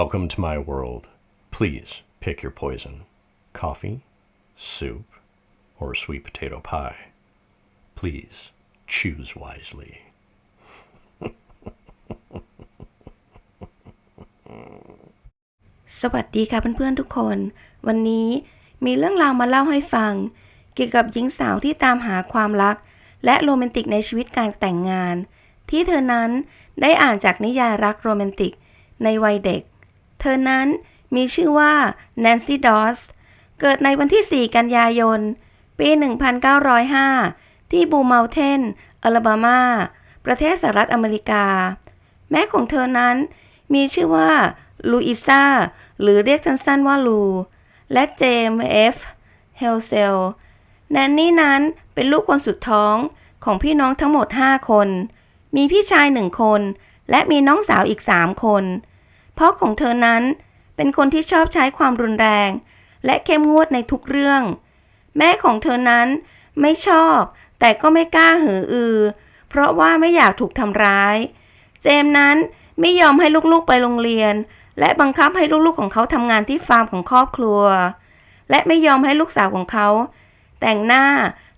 Welcome to my world. Please pick your poison coffee, soup, or sweet potato pie. Please choose wisely. สวัสดีค่ะเพื่อนๆทุกคน วันนี้มีเรื่องราวมาเล่าให้ฟัง เกี่ยวกับหญิงสาวที่ตามหาความรัก และโรแมนติกในชีวิตการแต่งงาน ที่เธอนั้นได้อ่านจากนิยายรักโรแมนติกในวัยเด็ก เธอนั้นมีชื่อว่าแนนซี่ดอส เกิดในวันที่ 4 กันยายน ปี 1905 ที่บูเมลเทนอลาบามา ประเทศสหรัฐอเมริกา แม่ของเธอนั้นมีชื่อว่าลูอิซาหรือเรียกสั้นๆว่าลู และเจมส์เอฟเฮลเซลแนนนี่นั้นเป็นลูกคนสุดท้องของพี่น้องทั้งหมด 5 คน มีพี่ชายหนึ่งคน และมีน้องสาวอีก 3 คน พ่อของเธอนั้นเป็นคนที่ชอบใช้ความรุนแรง และเข้มงวดในทุกเรื่อง แม่ของเธอนั้นไม่ชอบ แต่ก็ไม่กล้าหืออือ เพราะว่าไม่อยากถูกทำร้าย เจมส์นั้นไม่ยอมให้ลูกๆไปโรงเรียน และบังคับให้ลูกๆของเขาทำงานที่ฟาร์มของครอบครัว และไม่ยอมให้ลูกสาวของเขา แต่งหน้า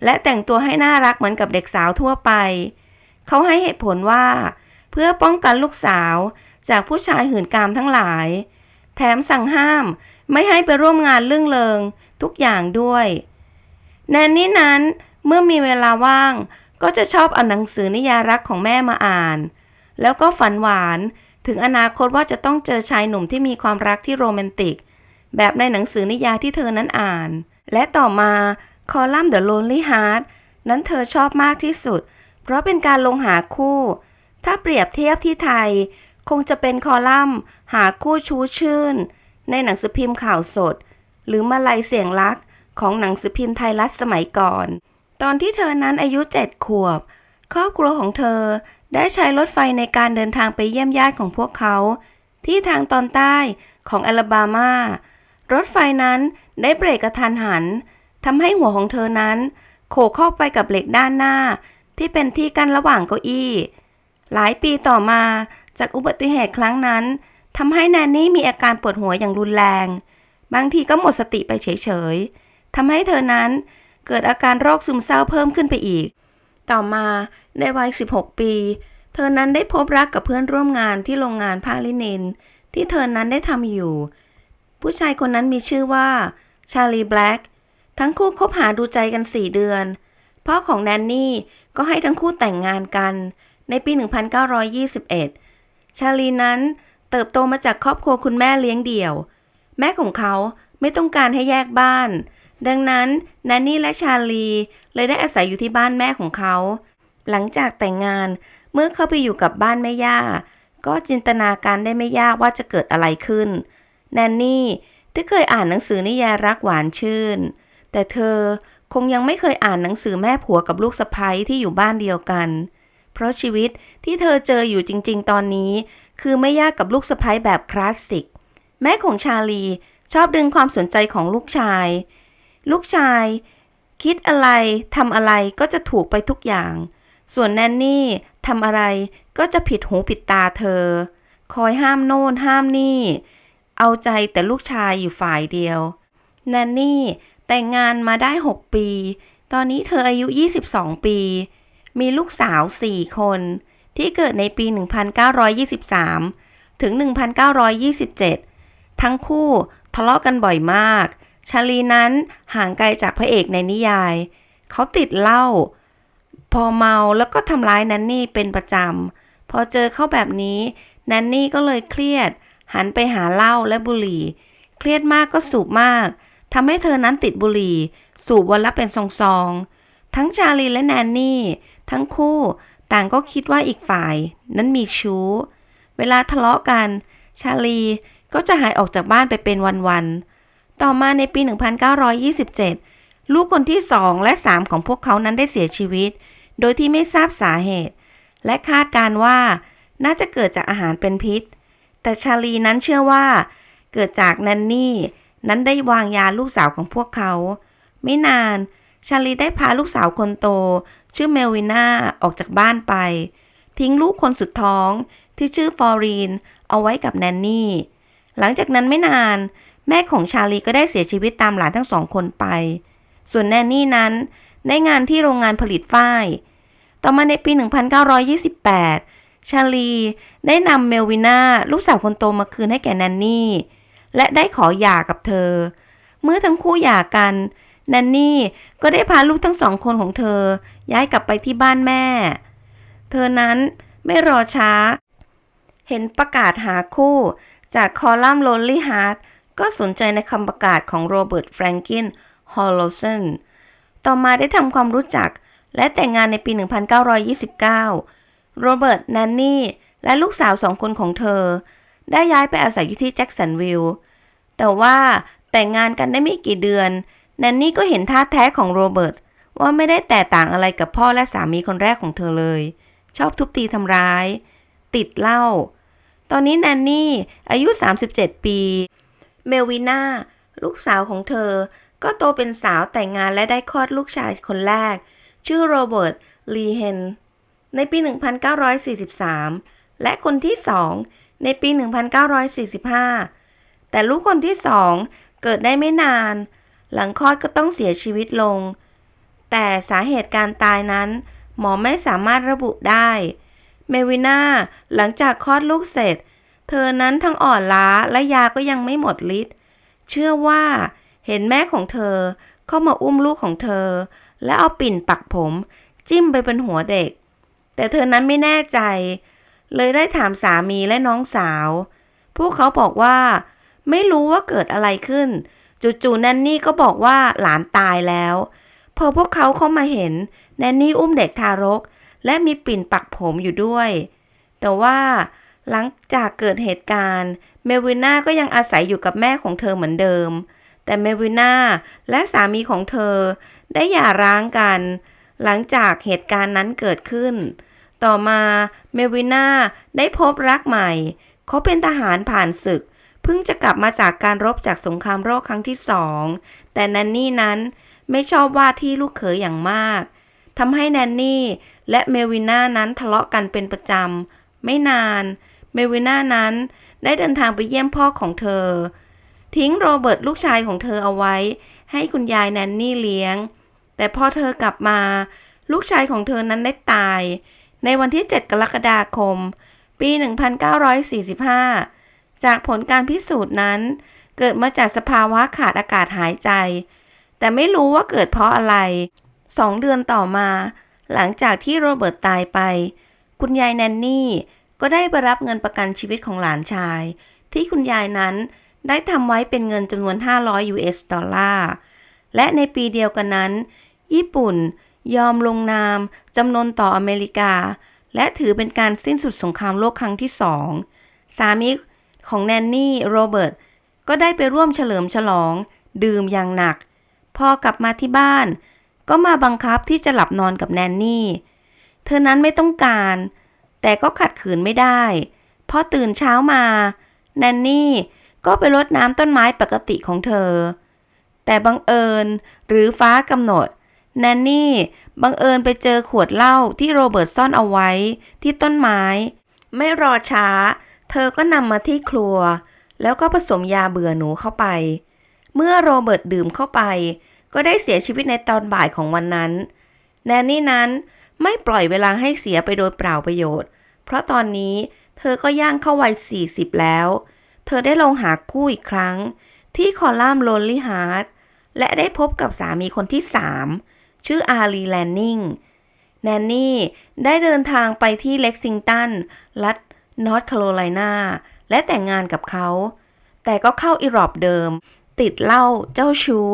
และแต่งตัวให้น่ารักเหมือนกับเด็กสาวทั่วไป เขาให้เหตุผลว่า เพื่อป้องกันลูกสาว จากผู้ชายหื่นกามทั้งหลาย แถมสั่งห้ามไม่ให้ไปร่วมงานเรื่องเริงทุกอย่างด้วย แนนนี่นั้นเมื่อมีเวลาว่างก็จะชอบเอาหนังสือนิยายรักของแม่มาอ่าน แล้วก็ฝันหวานถึงอนาคตว่าจะต้องเจอชายหนุ่มที่มีความรักที่โรแมนติก แบบในหนังสือนิยายที่เธอนั้นอ่าน และต่อมาคอลัมน์ The Lonely Heart นั้นเธอชอบมากที่สุด เพราะเป็นการลงหาคู่ ถ้าเปรียบเทียบที่ไทย คงจะเป็นคอลัมน์ หาคู่ชูชื่น ในหนังสือพิมพ์ข่าวสด หรือมาลัยเสียงรักของหนังสือพิมพ์ไทยรัฐสมัยก่อน ตอนที่เธอนั้นอายุเจ็ดขวบ ครอบครัวของเธอได้ใช้รถไฟในการเดินทางไปเยี่ยมญาติของพวกเขา ที่ทางตอนใต้ของอลาบามา รถไฟนั้นได้เบรกกระทันหันทำให้หัวของเธอนั้น โขกเข้าไปกับเหล็กด้านหน้า ที่เป็นที่กั้นระหว่างเก้าอี้ หลายปีต่อมา จากอุบัติเหตุครั้งนั้นทำให้แนนนี่มีอาการปวดหัวอย่างรุนแรง บางทีก็หมดสติไปเฉยๆทำให้เธอนั้นเกิดอาการโรคซึมเศร้าเพิ่มขึ้นไปอีก ต่อมาในวัย 16 ปี เธอนั้นได้พบรักกับเพื่อนร่วมงานที่โรงงานผ้าลินิน ที่เธอนั้นได้ทำอยู่ ผู้ชายคนนั้นมีชื่อว่าชาลีแบล็กทั้งคู่คบหาดูใจกัน 4 เดือน พ่อของแนนนี่ก็ให้ทั้งคู่แต่งงานกัน ในปี 1921 ชาลีนั้นเติบโตมาจากครอบครัวคุณแม่เลี้ยงเดี่ยว แม่ของเขาไม่ต้องการให้แยกบ้าน ดังนั้นแนนนี่และชาลีเลยได้อาศัยอยู่ที่บ้านแม่ของเขา หลังจากแต่งงานเมื่อเข้าไปอยู่กับบ้านแม่ย่า ก็จินตนาการได้ไม่ยากว่าจะเกิดอะไรขึ้น แนนนี่ที่เคยอ่านหนังสือนิยายรักหวานชื่น แต่เธอคงยังไม่เคยอ่านหนังสือแม่ผัวกับลูกสะใภ้ที่อยู่บ้านเดียวกัน เพราะชีวิตที่เธอเจออยู่จริง ๆ ตอนนี้ คือไม่ยากกับลูกสะใภ้แบบคลาสสิก แม่ของชาลีชอบดึงความสนใจของลูกชาย ลูกชาย คิดอะไรทำอะไรก็จะถูกไปทุกอย่าง ส่วนแนนนี่ทำอะไรก็จะผิดหูผิดตาเธอ คอยห้ามโน่นห้ามนี่ เอาใจแต่ลูกชายอยู่ฝ่ายเดียว แนนนี่แต่งงานมาได้ 6 ปี ตอนนี้เธออายุ 22 ปี มีลูกสาว 4 คน ที่เกิดในปี 1923 ถึง 1927 ทั้งคู่ทะเลาะกันบ่อยมาก ชาลีนั้นห่างไกลจากพระเอกในนิยาย เขาติดเหล้า พอเมาแล้วก็ทำร้ายแนนนี่เป็นประจำ พอเจอเข้าแบบนี้แนนนี่ก็เลยเครียด หันไปหาเหล้าและบุหรี่ เครียดมากก็สูบมากทำให้เธอนั้นติดบุหรี่ สูบวันละเป็นซองๆ ทั้งชาลีและแนนนี่ ทั้งคู่ต่างก็คิดว่าอีกฝ่ายนั้นมีชู้ เวลาทะเลาะกัน ชาลีก็จะหายออกจากบ้านไปเป็นวันๆ ต่อมาในปี 1927 ลูกคนที่สองและสามของพวกเขานั้นได้เสียชีวิต โดยที่ไม่ทราบสาเหตุ และคาดการว่าน่าจะเกิดจากอาหารเป็นพิษ แต่ชาลีนั้นเชื่อว่า เกิดจากแนนนี่นั้นได้วางยาลูกสาวของพวกเขา ไม่นาน ชาลีได้พาลูกสาวคนโต ชื่อเมลวิน่าออกจากบ้านไป ทิ้งลูกคนสุดท้องที่ชื่อฟอรีน เอาไว้กับแนนนี่ หลังจากนั้นไม่นาน แม่ของชาลีก็ได้เสียชีวิตตามหลานทั้งสองคนไป ส่วนแนนนี่นั้นได้งานที่โรงงานผลิตฝ้าย ต่อมาในปี 1928 ชาลีได้นำเมลวิน่าลูกสาวคนโตมาคืนให้แก่แนนนี่ และได้ขอหย่ากับเธอ เมื่อทั้งคู่หย่ากัน แนนนี่ก็ได้พาลูกทั้งสองคนของเธอ ย้ายกลับไปที่บ้านแม่ เธอนั้นไม่รอช้า เห็นประกาศหาคู่ จากคอลัมน์ Lonely Heart ก็สนใจในคำประกาศของโรเบิร์ตแฟรงกินฮอลโลเซนต่อมาได้ทำความรู้จักและแต่งงานในปี 1929 โรเบิร์ตแนนนี่ และลูกสาวสองคนของเธอ ได้ย้ายไปอาศัยอยู่ที่แจ็คสันวิลล์แต่ว่าแต่งงานกันได้ไม่กี่เดือน แนนนี่ก็เห็นท่าแท้ของโรเบิร์ตว่าไม่ได้แตกต่างอะไรกับพ่อและสามีคนแรกของเธอเลย ชอบทุบตีทำร้าย ติดเหล้าตอนนี้แนนนี่อายุ 37 ปี เมลวิน่าลูกสาวของเธอ ก็โตเป็นสาวแต่งงานและได้คลอดลูกชายคนแรก ชื่อโรเบิร์ต ลีเฮน ในปี 1943 และคนที่สองในปี 1945 แต่ลูกคนที่สองเกิดได้ไม่นาน หลังคลอดก็ต้องเสียชีวิตลง แต่สาเหตุการตายนั้น หมอไม่สามารถระบุได้ เมวิน่าหลังจากคลอดลูกเสร็จ เธอนั้นทั้งอ่อนล้าและยาก็ยังไม่หมดฤทธิ์เชื่อว่าเห็นแม่ของเธอเข้ามาอุ้มลูกของเธอ และเอาปิ่นปักผม จิ้มไปเป็นหัวเด็ก แต่เธอนั้นไม่แน่ใจ เลยได้ถามสามีและน้องสาว พวกเขาบอกว่า ไม่รู้ว่าเกิดอะไรขึ้น จู่ๆแนนนี่ก็บอกว่าหลานตายแล้ว พอพวกเขาเข้ามาเห็นแนนนี่อุ้มเด็กทารก และมีปิ่นปักผมอยู่ด้วย แต่ว่าหลังจากเกิดเหตุการณ์ เมวิน่าก็ยังอาศัยอยู่กับแม่ของเธอเหมือนเดิม แต่เมวิน่าและสามีของเธอได้หย่าร้างกัน หลังจากเหตุการณ์นั้นเกิดขึ้น ต่อมาเมวิน่าได้พบรักใหม่ เขาเป็นทหารผ่านศึก พิ่งจะกลับมาจากการรบจากสงครามโลกครั้งที่สอง แต่แนนนี่นั้นไม่ชอบว่าที่ลูกเขยอย่างมาก ทำให้แนนนี่และเมวิน่านั้นทะเลาะกันเป็นประจำ ไม่นาน เมวิน่านั้นได้เดินทางไปเยี่ยมพ่อของเธอ ทิ้งโรเบิร์ตลูกชายของเธอเอาไว้ ให้คุณยายแนนนี่เลี้ยง แต่พอเธอกลับมา ลูกชายของเธอนั้นได้ตาย ในวันที่ 7 กรกฎาคม ปี 1945 จากผลการพิสูจน์นั้น เกิดมาจากสภาวะขาดอากาศหายใจ แต่ไม่รู้ว่าเกิดเพราะอะไรสองเดือนต่อมา หลังจากที่โรเบิร์ตตายไป คุณยายแนนนี่ก็ได้ไปรับเงินประกันชีวิตของหลานชาย ที่คุณยายนั้นได้ทำไว้เป็นเงินจำนวน 500 US ดอลลาร์ และในปีเดียวกันนั้น ญี่ปุ่นยอมลงนามจำนวนต่ออเมริกา และถือเป็นการสิ้นสุดสงครามโลกครั้งที่สอง สามี ของแนนนี่โรเบิร์ตก็ได้ไปร่วมเฉลิมฉลอง ดื่มอย่างหนัก พอกลับมาที่บ้าน ก็มาบังคับที่จะหลับนอนกับแนนนี่ เธอนั้นไม่ต้องการ แต่ก็ขัดขืนไม่ได้พอตื่นเช้ามาแนนนี่ก็ไปรดน้ำต้นไม้ปกติของเธอ แต่บังเอิญหรือฟ้ากำหนดแนนนี่บังเอิญไปเจอขวดเหล้าที่โรเบิร์ตซ่อนเอาไว้ที่ต้นไม้ ไม่รอช้า เธอก็นำมาที่ครัว แล้วก็ผสมยาเบื่อหนูเข้าไป เมื่อโรเบิร์ตดื่มเข้าไป ก็ได้เสียชีวิตในตอนบ่ายของวันนั้น แนนนี่นั้นไม่ปล่อยเวลาให้เสียไปโดยเปล่าประโยชน์ เพราะตอนนี้เธอก็ย่างเข้าวัย 40 แล้ว เธอได้ลงหาคู่อีกครั้ง ที่คอลัมน์ Lonely Heart และได้พบกับสามีคนที่ 3 ชื่ออารีแลนนิงแนนนี่ได้เดินทางไปที่เล็กซิงตัน รัฐ นอร์ทแคโรไลนาและแต่งงานกับเขา แต่ก็เข้าอิรอบเดิม ติดเหล้าเจ้าชู้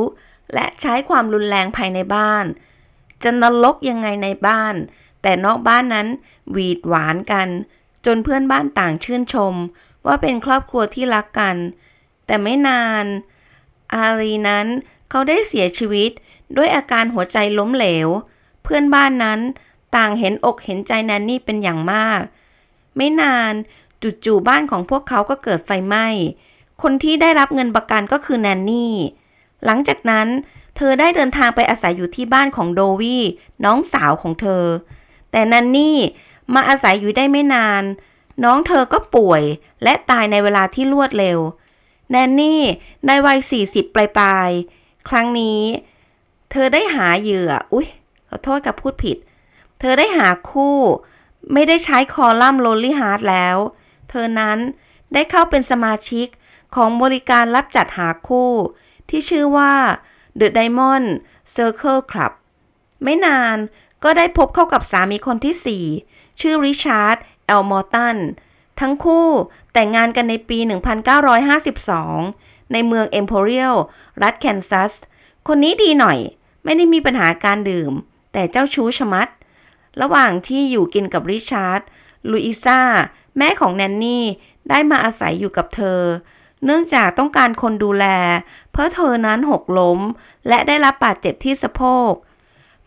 และใช้ความรุนแรงภายในบ้าน จะนรกยังไงในบ้าน แต่นอกบ้านนั้นหวีดหวานกัน จนเพื่อนบ้านต่างชื่นชม ว่าเป็นครอบครัวที่รักกัน แต่ไม่นาน อารีนั้นเขาได้เสียชีวิตด้วยอาการหัวใจล้มเหลว เพื่อนบ้านนั้นต่างเห็นอกเห็นใจแนนนี่เป็นอย่างมาก ไม่นานจู่ๆบ้านของพวกเขาก็เกิดไฟไหม้ คนที่ได้รับเงินประกันก็คือแนนนี่ หลังจากนั้น เธอได้เดินทางไปอาศัยอยู่ที่บ้านของโดวี่น้องสาวของเธอ แต่แนนนี่มาอาศัยอยู่ได้ไม่นาน น้องเธอก็ป่วยและตายในเวลาที่รวดเร็ว แนนนี่ในวัย 40 ปลายๆครั้งนี้ เธอได้หาเหยื่อ อุ๊ยขอโทษกับพูดผิด เธอได้หาคู่ ไม่ได้ใช้คอลัมน์ Lonely Heart แล้ว เธอนั้นได้เข้าเป็นสมาชิกของบริการรับจัดหาคู่ ที่ชื่อว่า The Diamond Circle Club ไม่นานก็ได้พบเข้ากับสามีคนที่ 4 ชื่อริชาร์ดแอลมอร์ตัน ทั้งคู่แต่งงานกันในปี 1952 ในเมืองเอมโพเรียลรัฐแคนซัส คนนี้ดีหน่อย ไม่ได้มีปัญหาการดื่ม แต่เจ้าชู้ชะมัด ระหว่างที่อยู่กินกับริชาร์ดลุอิซ่าแม่ของแนนนี่ได้มาอาศัยอยู่กับเธอ เนื่องจากต้องการคนดูแล เพราะเธอนั้นหกล้ม และได้รับบาดเจ็บที่สะโพก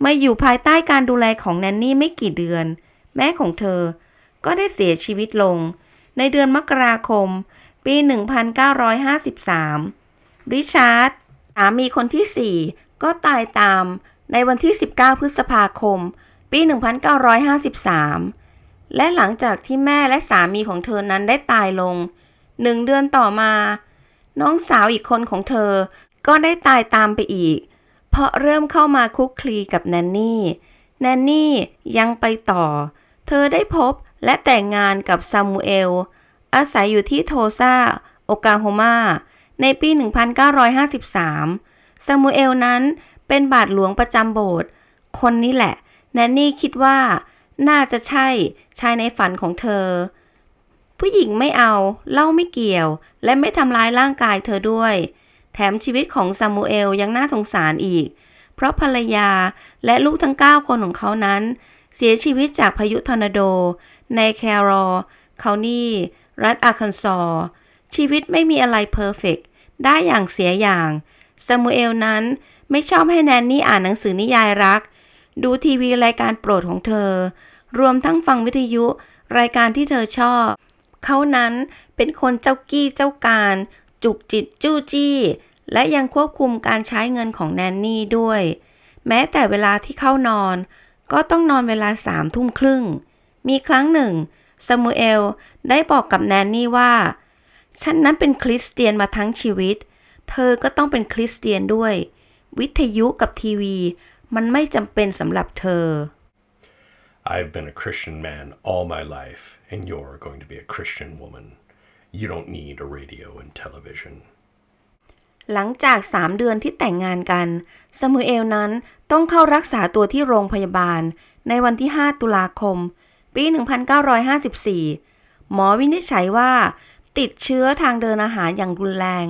มาอยู่ภายใต้การดูแลของแนนนี่ไม่กี่เดือน แม่ของเธอ ก็ได้เสียชีวิตลง ในเดือนมกราคม ปี 1953 ริชาร์ดสามีคนที่ 4 ก็ตายตามในวันที่ 19 พฤษภาคม ปี 1953 และหลังจากที่แม่และสามีของเธอนั้นได้ตายลงหนึ่งเดือนต่อมา น้องสาวอีกคนของเธอ ก็ได้ตายตามไปอีก เพราะเริ่มเข้ามาคุกคลีกับแนนนี่แนนนี่ยังไปต่อ เธอได้พบและแต่งงานกับซามูเอล อาศัยอยู่ที่โทซาโอกาโฮมา ในปี 1953 ซามูเอลนั้นเป็นบาทหลวงประจำโบสถ์ คนนี้แหละ แนนนี่คิดว่า น่าจะใช่ชายในฝันของเธอ ผู้หญิงไม่เอาเล่าไม่เกี่ยว และไม่ทำร้ายร่างกายเธอด้วย แถมชีวิตของซามูเอลยังน่าสงสารอีก เพราะภรรยาและลูกทั้ง 9 คนของเขานั้น เสียชีวิตจากพายุทอร์นาโด ในแครอลคานีรัฐอาคันซอชีวิตไม่มีอะไรเพอร์เฟกได้อย่างเสียอย่างซามูเอลนั้นไม่ชอบให้แนนนี่อ่านหนังสือนิยายรัก ดูทีวีรายการโปรดของเธอ รวมทั้งฟังวิทยุรายการที่เธอชอบ เขานั้นเป็นคนเจ้ากี้เจ้าการ จุกจิตจู้จี้ และยังควบคุมการใช้เงินของแนนนี่ด้วย แม้แต่เวลาที่เข้านอน ก็ต้องนอนเวลาสามทุ่มครึ่ง มีครั้งหนึ่งซามูเอลได้บอกกับแนนนี่ว่า ฉันนั้นเป็นคริสเตียนมาทั้งชีวิต เธอก็ต้องเป็นคริสเตียนด้วย วิทยุกับทีวี มันไม่จำเป็นสำหรับเธอ I've been a Christian man all my life, and you're going to be a Christian woman. You don't need a radio and television. หลังจาก3เดือนที่แต่งงานกันซามูเอลนั้นต้องเข้ารักษาตัวที่โรงพยาบาล ในวันที่ 5 ตุลาคม ปี 1954 หมอวินิจฉัยว่า ติดเชื้อทางเดินอาหารอย่างรุนแรง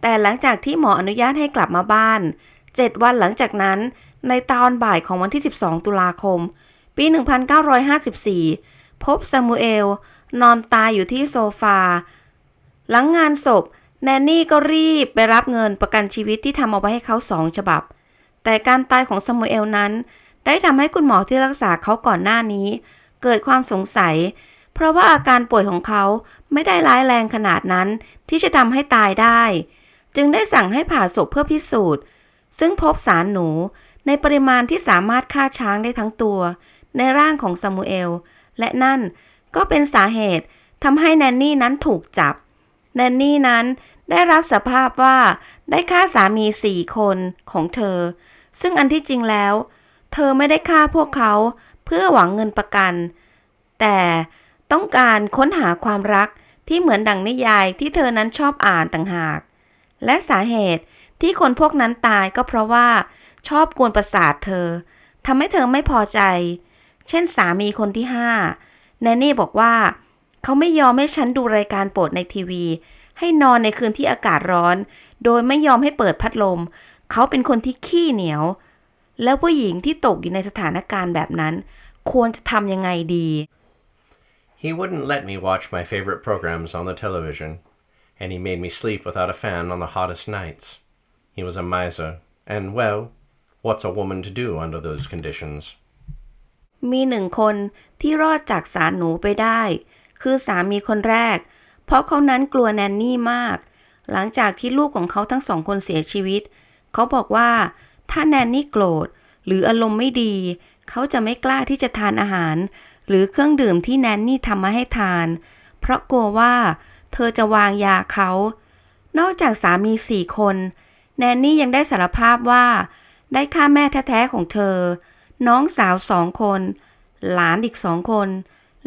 แต่หลังจากที่หมออนุญาตให้กลับมาบ้าน 7 วันหลังจากนั้น ในตอนบ่ายของวันที่ 12 ตุลาคม ปี 1954 พบซามูเอล นอนตายอยู่ที่โซฟา หลังงานศพ แนนนี่ก็รีบไปรับเงินประกันชีวิตที่ทำเอาไว้ให้เขาสองฉบับ แต่การตายของซามูเอลนั้น ได้ทำให้คุณหมอที่รักษาเขาก่อนหน้านี้ เกิดความสงสัย เพราะว่าอาการป่วยของเขาไม่ได้ร้ายแรงขนาดนั้นที่จะทำให้ตายได้ จึงได้สั่งให้ผ่าศพเพื่อพิสูจน์ซึ่งพบสารหนู ในปริมาณที่สามารถฆ่าช้างได้ทั้งตัว ในร่างของซามูเอล และนั่นก็เป็นสาเหตุทำให้แนนนี่นั้นถูกจับ แนนนี่นั้นได้รับสภาพว่าได้ฆ่าสามีสี่คนของเธอ ซึ่งอันที่จริงแล้ว เธอไม่ได้ฆ่าพวกเขาเพื่อหวังเงินประกัน แต่ต้องการค้นหาความรักที่เหมือนดังนิยายที่เธอนั้นชอบอ่านต่างหาก และสาเหตุที่คนพวกนั้นตายก็เพราะว่า ชอบกวนประสาทเธอทำให้เธอไม่พอใจ เช่นสามีคนที่ห้าแนนนี่บอกว่า เขาไม่ยอมให้ฉันดูรายการโปรดในทีวี ให้นอนในคืนที่อากาศร้อน โดยไม่ยอมให้เปิดพัดลม เขาเป็นคนที่ขี้เหนียว แล้วผู้หญิงที่ตกอยู่ในสถานการณ์แบบนั้น ควรจะทำยังไงดี He wouldn't let me watch my favorite programs on the television, and he made me sleep without a fan on the hottest nights. He was a miser, and well, what's a woman to do under those conditions? มีหนึ่งคนที่รอดจากสารหนูไปได้ คือสามีคนแรก เพราะเขานั้นกลัวแนนนี่มาก หลังจากที่ลูกของเขาทั้งสองคนเสียชีวิต เขาบอกว่า ถ้าแนนนี่โกรธ หรืออารมณ์ไม่ดี เขาจะไม่กล้าที่จะทานอาหาร หรือเครื่องดื่มที่แนนนี่ทำมาให้ทาน เพราะกลัวว่าเธอจะวางยาเขา นอกจากสามีสี่คน แนนนี่ยังได้สารภาพว่า ได้ฆ่าแม่แท้ๆของเธอ น้องสาวสองคน หลานอีกสองคน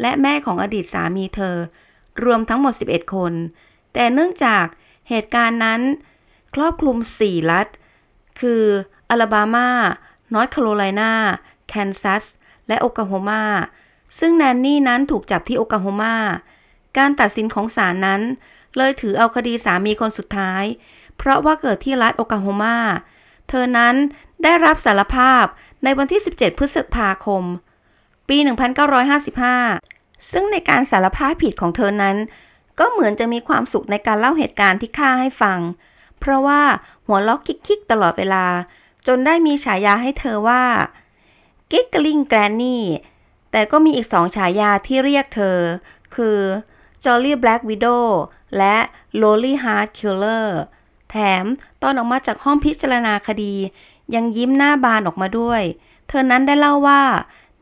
และแม่ของอดีตสามีเธอ รวมทั้งหมด 11 คน แต่เนื่องจากเหตุการณ์นั้น ครอบคลุม 4 รัฐ คืออลาบามานอร์ทแคโรไลนา แคนซัส และโอคลาโฮมา ซึ่งแนนนี่นั้นถูกจับที่โอคลาโฮมา การตัดสินของศาลนั้น เลยถือเอาคดีสามีคนสุดท้าย เพราะว่าเกิดที่รัฐโอคลาโฮมา เธอนั้น ได้รับสารภาพในวันที่ 17 พฤษภาคม ปี 1955 ซึ่งในการสารภาพผิดของเธอนั้น ก็เหมือนจะมีความสุขในการเล่าเหตุการณ์ที่ฆ่าให้ฟัง เพราะว่าหัวล็อกคิกๆตลอดเวลา จนได้มีฉายาให้เธอว่ากิกกลิงแกรนนี่ แต่ก็มีอีกสองฉายาที่เรียกเธอ คือ Jolly Black Widow และ Lolly Heart Killer แถมตอนออกมาจากห้องพิจารณาคดี ยังยิ้มหน้าบานออกมาด้วย เธอนั้นได้เล่าว่า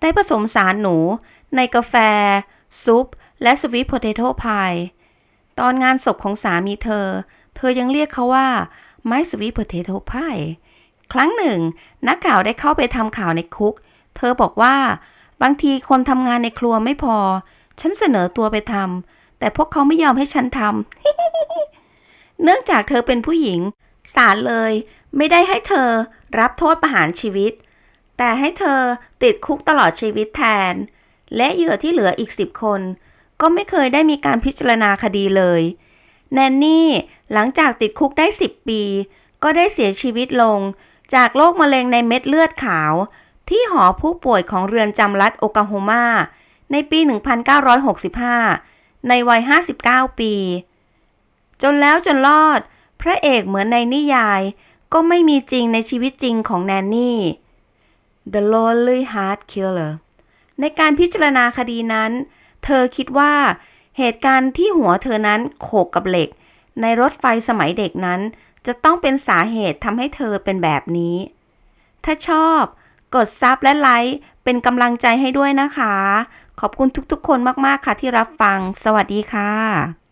ได้ผสมสารหนู ในกาแฟ ซุป และสวีทโพเตโต้พายตอนงานศพของสามีเธอ เธอยังเรียกเขาว่าไม้สวีทโพเตโต้พายครั้งหนึ่ง นักข่าวได้เข้าไปทำข่าวในคุก เธอบอกว่า บางทีคนทำงานในครัวไม่พอ ฉันเสนอตัวไปทำแต่พวกเขาไม่ยอมให้ฉันทำเนื่องจากเธอเป็นผู้หญิง ศาลเลย ไม่ได้ให้เธอรับโทษประหารชีวิต แต่ให้เธอติดคุกตลอดชีวิตแทน และเหยื่อที่เหลืออีกสิบคน ก็ไม่เคยได้มีการพิจารณาคดีเลย แนนนี่หลังจากติดคุกได้10ปี ก็ได้เสียชีวิตลง จากโรคมะเร็งในเม็ดเลือดขาว ที่หอผู้ป่วยของเรือนจำรัฐโอคลาโฮมาในปี 1965 ในวัย 59 ปี จนแล้วจนรอด พระเอกเหมือนในนิยาย ก็ไม่มีจริงในชีวิตจริงของแนนนี่ The Lonely Heart Killer ในการพิจารณาคดีนั้น เธอคิดว่าเหตุการณ์ที่หัวเธอนั้นโขกกับเหล็ก ในรถไฟสมัยเด็กนั้น จะต้องเป็นสาเหตุทำให้เธอเป็นแบบนี้ ถ้าชอบกดซับและไลค์เป็นกำลังใจให้ด้วยนะคะ ขอบคุณทุกๆคนมาก ๆ ค่ะที่รับฟัง สวัสดีค่ะ